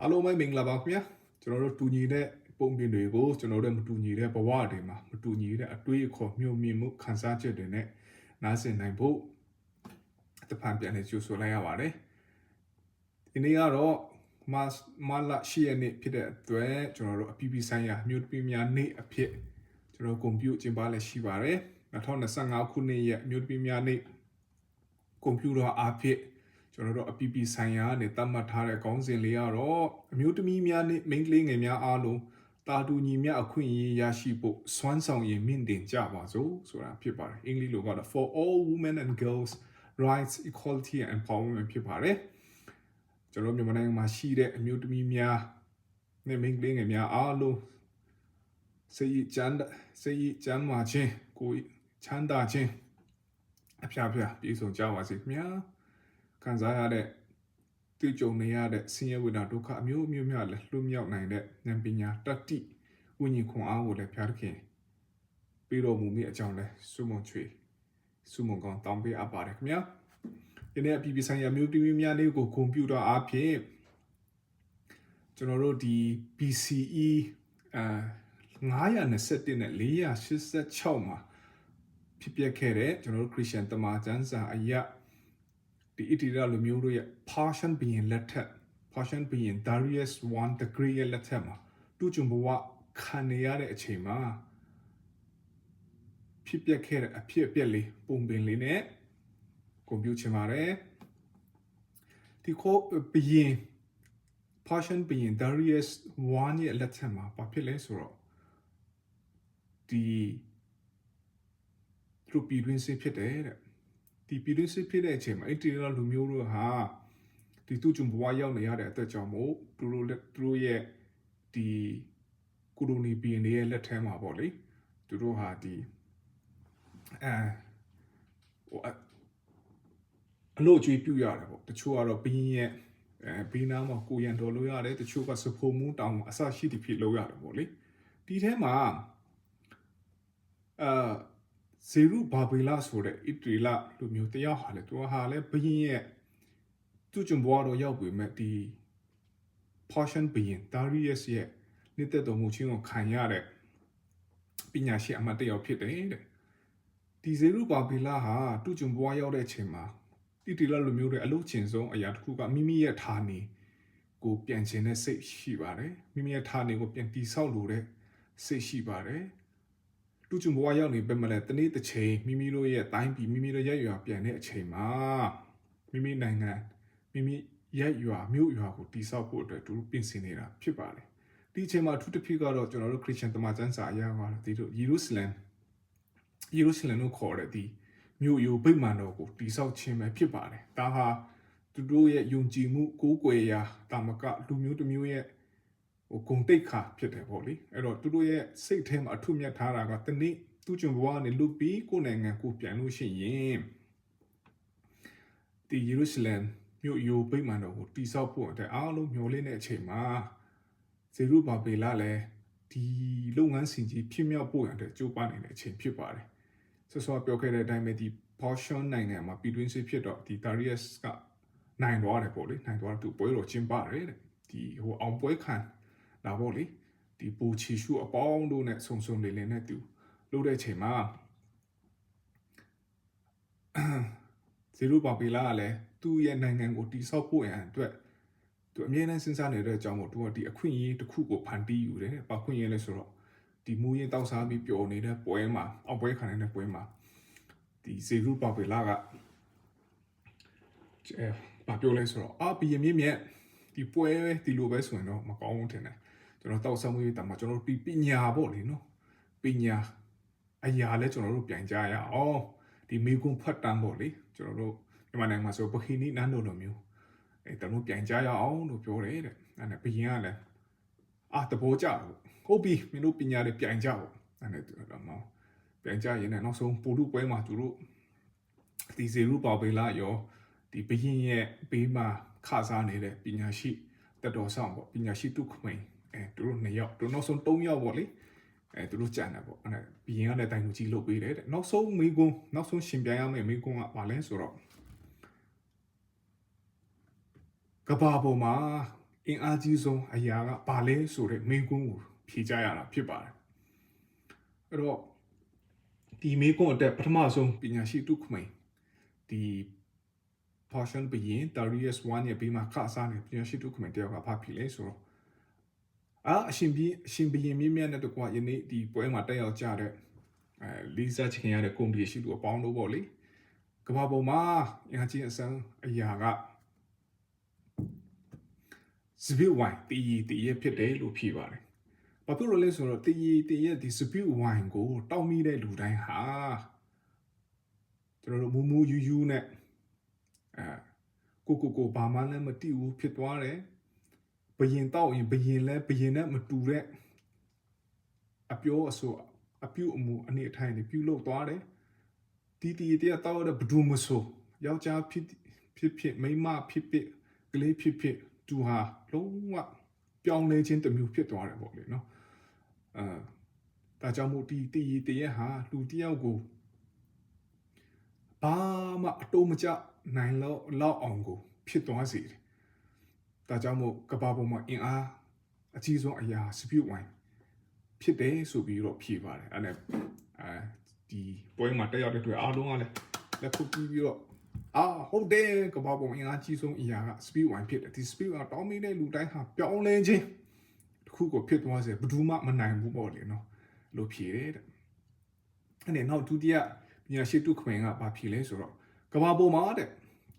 အားလုံးပဲမင်္ဂလာပါခင်ဗျာကျွန်တော်တို့တူညီတဲ့ပုံပြင်တွေကိုကျွန်တော်တို့မတူညီတဲ့ဘဝတွေမှာမတူညီတဲ့အတွေးအခေါ်မျိုးမြင်မှုခံစားချက်တွေနဲ့နားဆင်နိုင်ဖို့တဖန်ပြန်နေကြိုဆိုလိုက်ရပါတယ်ဒီနေ့ကတော့မတ်မလာရှိရနေ့ဖြစ်တဲ့အတွက်ကျွန်တော်တို့အပီပီဆိုင်ရာမြို့တပီများနေ့အဖြစ်ကျွန်တော်ကွန်ပျူတာကျင်းပလည်းရှိပါတယ်2025ခုနှစ်ရဲ့မြို့တပီများနေ့ကွန်ပျူတာအဖြစ် ကျွန်တော်တို့အပီပီဆိုင်ရာနဲ့တတ်မှတ်ထားတဲ့ခေါင်းစဉ်လေးကတော့အမျိုးသမီးများနဲ့မိန်းကလေးငယ်များအားလုံးတာတူညီမျှအခွင့်အရေးရရှိဖို့စွမ်းဆောင်ရည်မြင့်တင်ကြပါစို့ဆိုတာဖြစ်ပါတယ်အင်္ဂလိပ်လိုကတော့ for all women and girls rights equality and empowerment ဖြစ်ပါတယ်ကျွန်တော်မြန်မာနိုင်ငံမှာရှိတဲ့အမျိုးသမီးများနဲ့မိန်းကလေးငယ်များအားလုံးစိတ်ချမ်းစိတ်ချမ်းသာခြင်းကိုယ်ချမ်းသာခြင်းအဖျားဖျားပြည့်စုံကြပါစေခင်ဗျာ ခံစားရတဲ့တွေ့ကြုံနေရတဲ့ဆင်းရဲဝိဒဒုက္ခအမျိုးမျိုးများလည်းလွတ်မြောက်နိုင်တဲ့ဉာဏ်ပညာတတ္တိဝိညာဉ်ခွန်အားကိုလည်းဖျားသခင်ပြီးတော်မူမိအကြောင်းလဲဆုမွန်ချွေဆုမွန်ကောင်းတောင်းပေးအပ်ပါတယ်ခင်ဗျာဒီနေ့အပြည်ပြည်ဆိုင်ရာမြို့တည်များလေးကိုကွန်ပျူတာအားဖြင့်ကျွန်တော်တို့ဒီ BCE အာ921နဲ့486မှာဖြစ်ပျက်ခဲ့တဲ့ကျွန်တော်တို့ခရစ်ယာန်တမန်ကျမ်းစာအရာ ဒီအီတီရာလူမျိုးတို့ရဲ့ Persian ဘုရင်လက်ထက် Persian ဘုရင် Darius I the Great ရဲ့လက်ထက်မှာတူကျွန်ဘဝခံနေရတဲ့အချိန်မှာဖြစ်ပျက်ခဲ့တဲ့အဖြစ်အပျက်လေးပုံပင်လေးနဲ့ကွန်ပျူတာချင်ပါတယ်ဒီခေါ်ဘုရင် Persian ဘုရင် Darius I ရဲ့လက်ထက်မှာဘာဖြစ်လဲဆိုတော့ဒီသူပြည်တွင်းစစ်ဖြစ်တယ်တဲ့ ဒီပြည်တွင်းစစ်ဖြစ်တဲ့အချိန်မှာအဲ့ဒီလူမျိုးတို့ဟာဒီသူ့ဂျုံဘဝရောက်နေရတဲ့အတွက်ကြောင့်မို့သူတို့လက်သူတို့ရဲ့ဒီကိုလိုနီဘီယန်တွေရဲ့လက်ထဲမှာပေါ့လေသူတို့ဟာဒီအဲဟိုအလို့ကျွေးပြရတယ်ပေါ့တချို့ကတော့ဘင်းရဲ့အဲဘင်းနာမှာကိုရန်တော်လို့ရတယ်တချို့ကစဖိုမူတောင်အဆရှိတဖြစ်လို့ရတယ်ပေါ့လေဒီထဲမှာအာ ဇေရုဘာဘေလာဆိုတဲ့ဣတရီလလူမျိုးတယောက်ဟာလေသူဟာလေဘင်းရဲ့သူ့ကျုံဘွားတော့ရောက်ပြီမဲ့ဒီ portion ဘင်း Darius ရဲ့နေတဲ့တော်မူချင်းကိုခံရတဲ့ပညာရှိအမတ်တယောက်ဖြစ်တယ်တဲ့ဒီဇေရုဘာဘေလာဟာသူ့ကျုံဘွားရောက်တဲ့အချိန်မှာဣတရီလလူမျိုးတွေအလုပ်ချင်ဆုံးအရာတစ်ခုကမိမိရဲ့ဌာနေကိုပြန်ချင်တဲ့စိတ်ရှိပါတယ်မိမိရဲ့ဌာနေကိုပြန်တိဆောက်လို့တဲ့စိတ်ရှိပါတယ် လူကျုံဘဝရောက်နေပဲမလဲတနေ့တစ်ချိန်မိမိတို့ရဲ့တိုင်းပြည်မိမိတို့ရဲ့ရွာပြန်တဲ့အချိန်မှာမိမိနိုင်ငံမိမိရဲ့ရွာမြို့ရွာကိုတိဆောက်ဖို့အတွက်သူတို့ပြင်ဆင်နေတာဖြစ်ပါတယ်ဒီအချိန်မှာအထူးတစ်ဖြစ်ကတော့ကျွန်တော်တို့ခရစ်ယာန်တမန်ကျမ်းစာအရာကတော့ဒီတို့ယေရုရှလင်ယေရုရှလင်ကိုခေါ်တဲ့ဒီမြို့ယိုဗိမာန်တော်ကိုတိဆောက်ခြင်းပဲဖြစ်ပါတယ်ဒါဟာသူတို့ရဲ့ယုံကြည်မှုကိုးကွယ်ရာတာမကလူမျိုးတစ်မျိုးရဲ့ ဟိုဂုံတိတ်ခါဖြစ်တယ်ပေါ့လေအဲ့တော့သူတို့ရဲ့စိတ်ထဲမှာအထွတ်မြတ်ထားတာကတနေ့သူ့ကျွန်ဘဝကနေလွတ်ပြီးကိုယ်နိုင်ငံကိုပြန်လို့ရှိရင်ဒီယေရုရှလင်မြို့ယိုဗိမာန်တော်ကိုတိဆောက်ဖို့အတွက်အားလုံးမျှော်လင့်တဲ့အချိန်မှာဇေရုဘာဘေလလည်းဒီလုပ်ငန်းစဉ်ကြီးဖြစ်မြောက်ဖို့ရတဲ့ကြိုးပမ်းနေတဲ့အချိန်ဖြစ်ပါတယ်ဆောစောပြောခဲ့တဲ့အတိုင်းပဲဒီ portion နိုင်ငံမှာပြည်တွင်းစစ်ဖြစ်တော့ဒီ Darius ကနိုင်သွားတယ်ပေါ့လေနိုင်သွားသူပွဲတော်ကျင်းပတယ်တဲ့ဒီဟိုအောင်ပွဲခံ လာပေါ့လေဒီပူချီရှုအပေါင်းတို့နဲ့ဆုံဆုံလေးလေးနဲ့သူလုပ်တဲ့အချိန်မှာဇီရိုပါပီလာကလည်းသူ့ရဲ့နိုင်ငံကိုတိဆောက်ဖို့ရန်အတွက်သူအမြဲတမ်းစဉ်းစားနေတဲ့အကြောင်းကိုသူကဒီအခွင့်အရေးတစ်ခုကိုဖန်တီးယူတယ်။ဘာခွင့်အရေးလဲဆိုတော့ဒီမူရင်တောက်စားပြီးပျော်နေတဲ့ပွဲမှာအောက်ပွဲခံနေတဲ့ပွဲမှာဒီဇီရိုပါပီလာကအဲဘာပြောလဲဆိုတော့အာဘီယမြင့်မြတ်ဒီပွဲဒီလိုပဲဆိုရင်တော့မကောင်းဘူးထင်တယ် ကျွန်တော်တောက်ဆမှုရေးတာမှာကျွန်တော်တို့ပညာပေါ့လေနော်ပညာအရာလဲကျွန်တော်တို့ပြန်ကြရအောင်ဒီမိကွန်းဖတ်တမ်းပေါ့လေကျွန်တော်တို့မြန်မာနိုင်ငံမှာဆိုပခိနီနန်းတော်လိုမျိုးအဲတမို့ပြန်ကြရအောင်လို့ပြောတယ်တဲ့အဲ့ဒါဘယင်းကလည်းအာတဘောကြဟုတ်ပြီမင်းတို့ပညာတွေပြန်ကြပေါ့အဲ့ဒါတော့မောပြန်ကြရင်လည်းနောက်ဆုံးပို့လူပွဲမှာသူတို့ဒီဇေရုပါဘေလာရောဒီဘရင်ရဲ့ဘေးမှာခစားနေတဲ့ပညာရှိတက်တော်ဆောင်ပေါ့ပညာရှိတုခမိန်အဲ သူတို့နှစ်ယောက်သူနောက်ဆုံး၃ယောက်ပေါ့လေအဲသူတို့ကြံတယ်ပေါ့အဲ့ဘရင်ကလည်းတိုင်လူကြီးလုပ်ပေးတယ်တဲ့နောက်ဆုံးမိကုန်းနောက်ဆုံးရှင်ပြန်ရမယ့်မိကုန်းကဘာလဲဆိုတော့ကဘာပေါ်မှာအင်အားကြီးဆုံးအရာကဘာလဲဆိုတဲ့မိန်းကွန်းကိုဖြေကြရတာဖြစ်ပါတယ်အဲ့တော့ဒီမိန်းကွန်းအတွက်ပထမဆုံးပညာရှိတုခမိန်ဒီ portion ဘရင် Darius 1ရဲ့ပြီးမှခအစားနေပညာရှိတုခမိန်တယောက်ကဖတ်ဖြစ်လဲဆိုတော့ အာအရှင်ပြီးအရှင်ဘရင်မြင့်မြတ်တဲ့တကွာယနေ့ဒီပွဲမှာတက်ရောက်ကြတဲ့အဲလီဇာချင်ရတဲ့ကွန်ပီရှိသူအပေါင်းတို့ပေါ့လေကမ္ဘာပေါ်မှာအင်အားကြီးအစမ်းအရာကစပစ်ဝိုင်တီးတီးရဖြစ်တယ်လို့ဖြေပါတယ်။ဘာဖြစ်လို့လဲဆိုတော့တီးတီးရဒီစပစ်ဝိုင်ကိုတောက်မိတဲ့လူတိုင်းဟာကျွန်တော်တို့မူမူယူယူနဲ့အဲကိုကိုကိုဘာမှလည်းမတိဘူးဖြစ်သွားတယ်။ ဘယင်တောက်ရင်ဘယင်လည်းဘယင်နဲ့မတူတဲ့အပြောအဆိုအပြုအမူအနေအထိုင်တွေပြုလုပ်သွားတယ်။တီးတီးတရားတောက်တဲ့ဘဒူမဆိုယောက်ျားဖြစ်ဖြစ်ဖြစ်မိန်းမဖြစ်ဖြစ်ကလေးဖြစ်ဖြစ်သူဟာလုံးဝပြောင်းလဲခြင်းတစ်မျိုးဖြစ်သွားတယ်ပေါ့လေနော်အဲဒါကြောင့်မို့ဒီတည်ရတည်ရဟာလူတစ်ယောက်ကိုဘာမှအတုံးမကျနိုင်တော့လောက်အောင်ကိုဖြစ်သွားစေတယ် ဒါကြောင့်မို့ကဘာပေါ်မှာအင်အားအကြီးဆုံးအရာစပြုတ်ဝိုင်းဖြစ်တယ်ဆိုပြီးတော့ဖြေပါတယ်အဲ့ဒါအဲဒီပွဲမှာတက်ရောက်တဲ့တွေ့အားလုံးကလည်းလက်ခုပ်ပြီးပြီးတော့အာဟုတ်တယ်ကဘာပေါ်မှာအင်အားကြီးဆုံးအရာက speed wine ဖြစ်တယ်ဒီ speed ကတောင်းမိတဲ့လူတိုင်းဟာပြောင်းလဲခြင်းတစ်ခုကိုဖြစ်သွားစေဘယ်သူမှမနိုင်ဘူးပေါ့လေနော်လို့ဖြေတယ်တဲ့အဲ့ဒီနောက်ဒုတိယပညာရှိတုခမင်ကဘာဖြေလဲဆိုတော့ကဘာပေါ်မှာတဲ့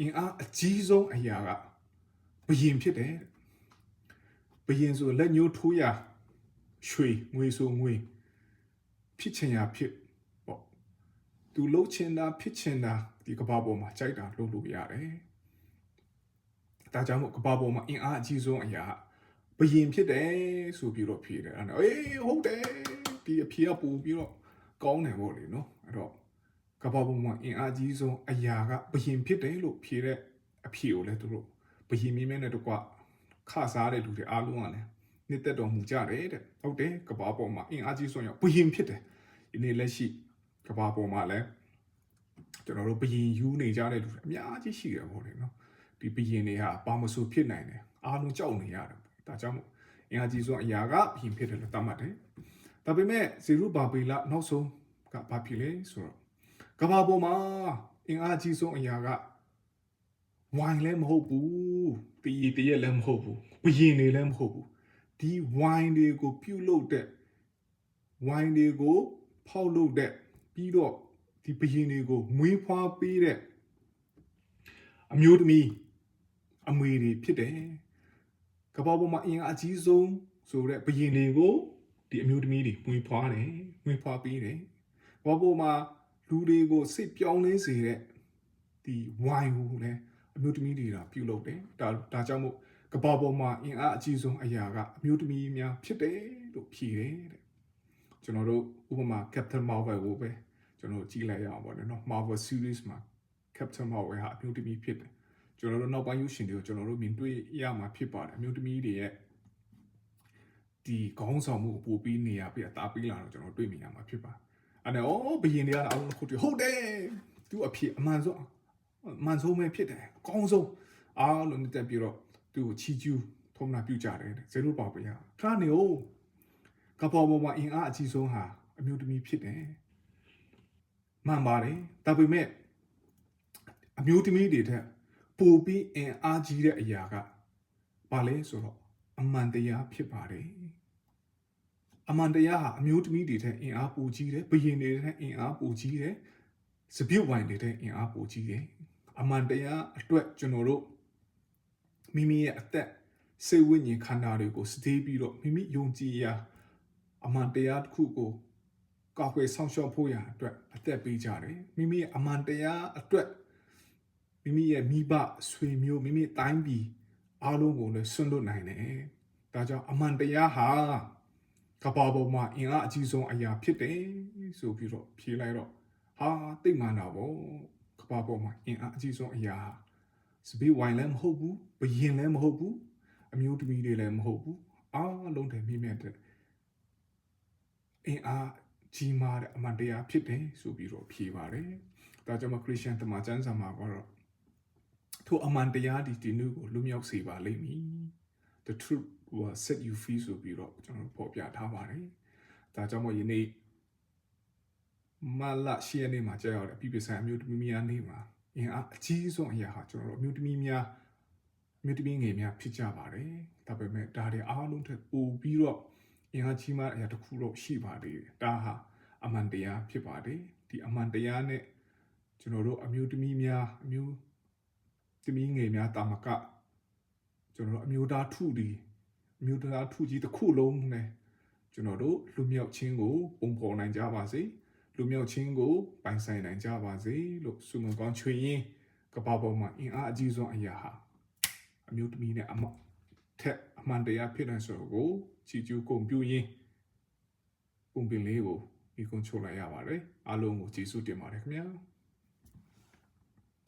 အင်အားအကြီးဆုံးအရာက ဘယင်ဖြစ်တယ်ဘယင်ဆိုလက်ညှိုးထိုးရရွှေငွေဆိုငွေဖြစ်ချင်ရဖြစ်ပေါ့သူလှုပ်ချင်တာဖြစ်ချင်တာဒီကဘာပေါ်မှာကြိုက်တာလုပ်လို့ရတယ်။ဒါကြောင့်မို့ကဘာပေါ်မှာအင်အားအကြီးဆုံးအရာဘယင်ဖြစ်တယ်ဆိုပြီးတော့ဖြေတယ်အဲ့တော့အေးဟုတ်တယ်ဒီအဖြေကပို့ပြီးတော့ကောင်းတယ်ပေါ့လေနော်အဲ့တော့ကဘာပေါ်မှာအင်အားကြီးဆုံးအရာကဘယင်ဖြစ်တယ်လို့ဖြေတဲ့အဖြေကိုလည်းသူတို့ ဘယင်မင်းမဲနဲ့တကွခစားတဲ့လူတွေအားလုံးကလည်းနှစ်သက်တော်မူကြတယ်တဲ့ဟုတ်တယ်ကဘာပေါ်မှာအင်အားကြီးဆုံးရဘယင်ဖြစ်တယ်ဒီနေ့လက်ရှိကဘာပေါ်မှာလည်းကျွန်တော်တို့ဘယင်ယူနေကြတဲ့လူတွေအများကြီးရှိတယ်ပေါ့လေနော်ဒီဘယင်တွေဟာဘာမဆိုဖြစ်နိုင်တယ်အားလုံးကြောက်နေရတယ်ဒါကြောင့်မို့အင်အားကြီးဆုံးအရာကဘယင်ဖြစ်တယ်လို့သတ်မှတ်တယ်ဒါပေမဲ့ဇေရုဘာဘေလနောက်ဆုံးကဘာဖြစ်လဲဆိုတော့ကဘာပေါ်မှာအင်အားကြီးဆုံးအရာက ဝိုင်လည်းမဟုတ်ဘူးတည်တရက်လည်းမဟုတ်ဘူးဘယင်တွေလည်းမဟုတ်ဘူးဒီဝိုင်တွေကိုပြုတ်လို့တဲ့ဝိုင်တွေကိုဖောက်လို့တဲ့ပြီးတော့ဒီဘယင်တွေကိုမွေးဖွားပေးတဲ့အမျိုးသမီးအမွေတွေဖြစ်တယ်ကပောက်ပေါ်မှာအင်အားအကြီးဆုံးဆိုတဲ့ဘယင်တွေကိုဒီအမျိုးသမီးတွေမွေးဖွားတယ်မွေးဖွားပေးတယ်ကပောက်ပေါ်မှာလူတွေကိုစိတ်ပြောင်းလဲစေတဲ့ဒီဝိုင်ကိုလည်း အမျိုးသမီးတွေကပြုလုပ်တယ်ဒါဒါကြောင့်မို့ကပောက်ပေါ်မှာအင်အားအကြီးဆုံးအရာကအမျိုးသမီးများဖြစ်တယ်လို့ဖြေတယ်တဲ့ကျွန်တော်တို့ဥပမာ Captain Marvel ကိုပဲကျွန်တော်ကြည့်လိုက်ရအောင်ပေါ့နော် Marvel series မှာ Captain Marvel ဟာအမျိုးသမီးဖြစ်တယ်ကျွန်တော်တို့နောက်ပိုင်းရုပ်ရှင်တွေကိုကျွန်တော်တို့မြင်တွေ့ရမှာဖြစ်ပါတယ်အမျိုးသမီးတွေရဲ့ဒီခေါင်းဆောင်မှုပို့ပြီးနေရပြီးအသားပေးလာတော့ကျွန်တော်တွေ့မြင်ရမှာဖြစ်ပါတယ်အဲ့ဒါဩဘယင်တွေကလည်းအလုံးခုတည်းဟုတ်တယ်သူအဖြစ်အမှန်ဆုံးအ မှန်ဆုံးပဲဖြစ်တယ်အကောင်းဆုံးအားလုံးတက်ပြီးတော့သူ့ကိုချီကျူးထုံးနာပြုတ်ကြတယ်ဇေရုပါပရခါနေ哦ကပေါ်ပေါ်မှာအင်အားအကြီးဆုံးဟာအမျိုးသမီးဖြစ်တယ်မှန်ပါတယ်ဒါပေမဲ့အမျိုးသမီးတွေထက်ပိုပြီးအင်အားကြီးတဲ့အရာကဘာလဲဆိုတော့အမှန်တရားဖြစ်ပါတယ်အမှန်တရားဟာအမျိုးသမီးတွေထက်အင်အားပိုကြီးတယ်ဘယင်တွေထက်အင်အားပိုကြီးတယ်စပြုတ်ဝိုင်တွေထက်အင်အားပိုကြီးတယ် အမှန်တရားအတွက်ကျွန်တော်တို့မိမိရဲ့အသက်စိတ်ဝိညာဉ်ခန္ဓာတွေကိုစသေးပြီးတော့မိမိယုံကြည်ရာအမှန်တရားတစ်ခုကိုကောက်ွယ်ဆောင်ရှောက်ဖို့ရအတွက်အသက်ပေးကြတယ်မိမိရဲ့အမှန်တရားအတွက်မိမိရဲ့မိဘဆွေမျိုးမိမိတိုင်းပြည်အားလုံးကိုလည်းဆွန့်လွတ်နိုင်တယ်ဒါကြောင့်အမှန်တရားဟာကဘာပေါ်မှာအင်အားအကြီးဆုံးအရာဖြစ်တယ်ဆိုပြီးတော့ဖြေလိုက်တော့ဟာတိတ်မှန်တာဗော ကဘာပေါ်မှာအင်အားအကြီးဆုံးအရာစပီးဝိုင်လည်းမဟုတ်ဘူးဘယင်လည်းမဟုတ်ဘူးအမျိုးသမီးတွေလည်းမဟုတ်ဘူးအားလုံးတည်းမိမြတ်တဲ့အင်အားကြီးမားတဲ့အမှန်တရားဖြစ်တယ်ဆိုပြီးတော့ဖြေပါတယ်။ဒါကြောင့်မခရစ်ယာန်တမန်ကျမ်းစာမှာကတော့ထိုအမှန်တရားဒီဒီနုကိုလွမြောက်စေပါလိမ့်မည် the truth will set you free ဆိုပြီးတော့ကျွန်တော်တို့ပေါ်ပြထားပါတယ်ဒါကြောင့်မို့ယနေ့ မလာရှိရနေမှာကြာရောက်တဲ့အပြည့်ပဆိုင်အမျိုးသမီးများနေမှာအင်အားအကြီးဆုံးအရာဟာကျွန်တော်တို့အမျိုးသမီးများအမျိုးသမီးငယ်များဖြစ်ကြပါတယ်ဒါပေမဲ့ဒါတွေအားလုံးထက်ပိုပြီးတော့အင်အားကြီးမှအရာတစ်ခုတော့ရှိပါသေးတယ်ဒါဟာအမှန်တရားဖြစ်ပါတယ်ဒီအမှန်တရားနဲ့ကျွန်တော်တို့အမျိုးသမီးများအမျိုးသမီးငယ်များတာမကကျွန်တော်တို့အမျိုးသားထုဒီအမျိုးသားထုကြီးတစ်ခုလုံးနဲ့ကျွန်တော်တို့လူမြောက်ချင်းကိုပုံဖော်နိုင်ကြပါစေ လူမြောက်ချင်းကိုပိုင်ဆိုင်နိုင်ကြပါစေလို့ဆုမွန်ကောင်းချွေရင်ကပ္ပပေါ်မှာအင်အားအကြီးဆုံးအရာဟာအမျိုးသမီးနဲ့အမထက်အမှန်တရားဖြစ်တဲ့ဆိုကိုချီကျူးကုန်ပြူရင်ပုံပင်လေးကိုဒီကုန်းချိုးလိုက်ရပါတယ်အားလုံးကိုကျေးဇူးတင်ပါတယ်ခင်ဗျာ